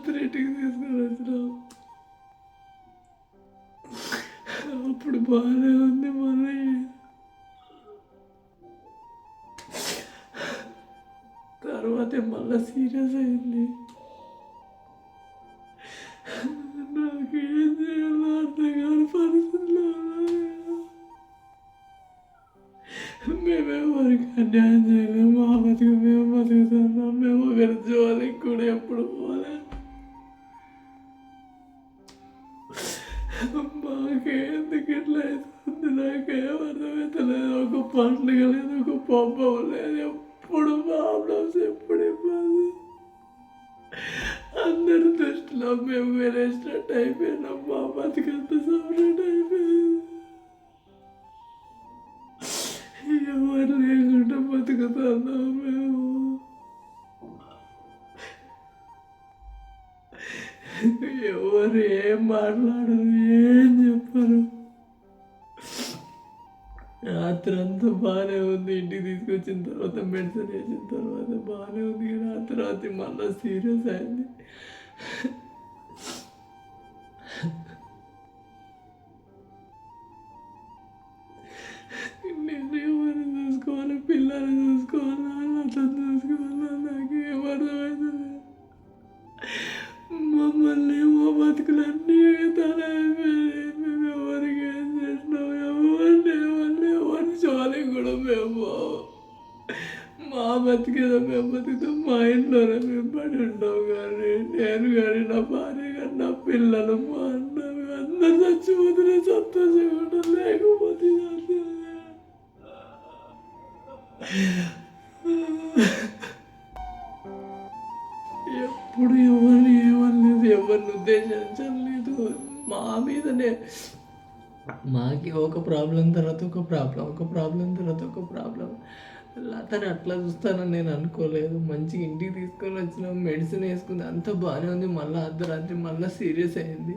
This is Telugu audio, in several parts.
రాత్రి రేటింగ్ తీసుకొని అప్పుడు బాగానే ఉంది మళ్ళీ. తర్వాత మళ్ళీ సీరియస్ అయింది. నాకేం చేయాలో అర్థం కాని పరిస్థితుల్లో మేమే మేమెవరికి అన్యాయం చేయలేము మా బతుకు మేము బతుకుతున్నాం మేము ఒకరి జోలికి కూడా ఎప్పుడు పోలేము మాకెందుకు ఇట్లా అవుతుంది నాకేం అర్థమవుతలేదు ఒక పండుగ లేదు ఒక పంపం లేదు. ఎప్పుడు ప్రాబ్లమ్స్ ఎప్పుడు ఇబ్బంది. అందరి దృష్టిలో మేము వేరేసినట్టు అయిపోయినాం. మా బతికంత ఎవరు ఏం మాట్లాడరు ఏం చెప్పరు. రాత్రి అంతా బాగానే ఉంది. ఇంటికి తీసుకొచ్చిన తర్వాత మెడిసిన్ వేసిన తర్వాత బాగానే ఉంది. రాత్రి రాత్రి మళ్ళీ సీరియస్ అయింది. నేను ఎవరిని చూసుకోవాలి? పిల్లల్ని చూసుకోవాలా? అతను చూసుకోవాలా? నాకేం మా బతుకులన్నీ ఎవరికి ఏం చేసినాం? ఎవరిని ఎవరిని ఎవరిని చాలి కూడా మేము. మా బతికేదో మేము బతికితే మా ఇంట్లోనే మేము పడి ఉంటాం కానీ నేను కానీ నా భార్య కానీ నా పిల్లలు మా అన్న అందరు చచ్చిపోతే సంతోషంగా ఉంటాం లేకపోతే మా మీదనే. మాకి ఒక ప్రాబ్లం తర్వాత ఒక ప్రాబ్లం ఒక ప్రాబ్లం తర్వాత ఒక ప్రాబ్లం. అతను అట్లా చూస్తానని నేను అనుకోలేదు. మంచిగా ఇంటికి తీసుకొని వచ్చిన మెడిసిన్ వేసుకుంది. అంత బాగానే ఉంది. మళ్ళీ అర్ధరాత్రి మళ్ళీ సీరియస్ అయింది.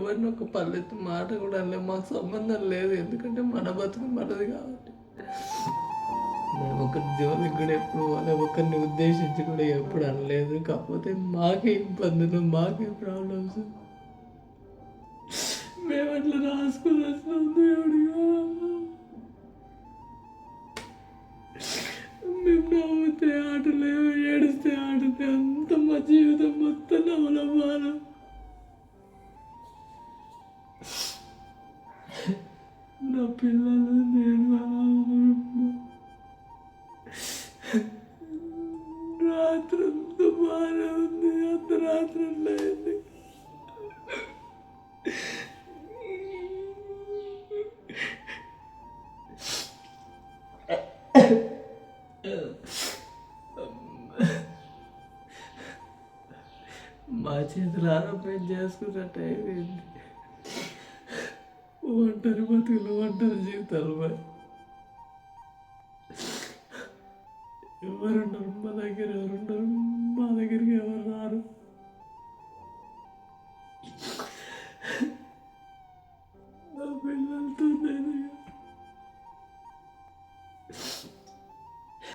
ఎవరిని ఒక పల్లెత్తు మాట కూడా అనలేదు మాకు సంబంధం లేదు. ఎందుకంటే మన బతుకు మనది కాబట్టి. మేము ఒకరి జోలికి కూడా ఎప్పుడు పోలే ఒకరిని ఉద్దేశించి కూడా ఎప్పుడు అనలేదు. కాకపోతే మాకే ఇబ్బందులు మాకే ప్రాబ్లమ్స్ మేము అట్లా రాసుకుని వచ్చినాం దేవుడిగా మేము నవ్వుతే ఆటలేము ఏడిస్తే ఆడితే అంత మా జీవితం మొత్తం నా పిల్లలు నేను రాత్రి బాగానే ఉంది అంత రాత్రి అయింది మా చేతులు ఆరోగ్యం చేసుకున్నట్టు అయిపోయింది. ఒంటరి బతుకులు ఒంటరి జీవితాలు బాయ్. ఎవరుండరు మా దగ్గర ఎవరుండరు మా దగ్గరికి ఎవరు రారు.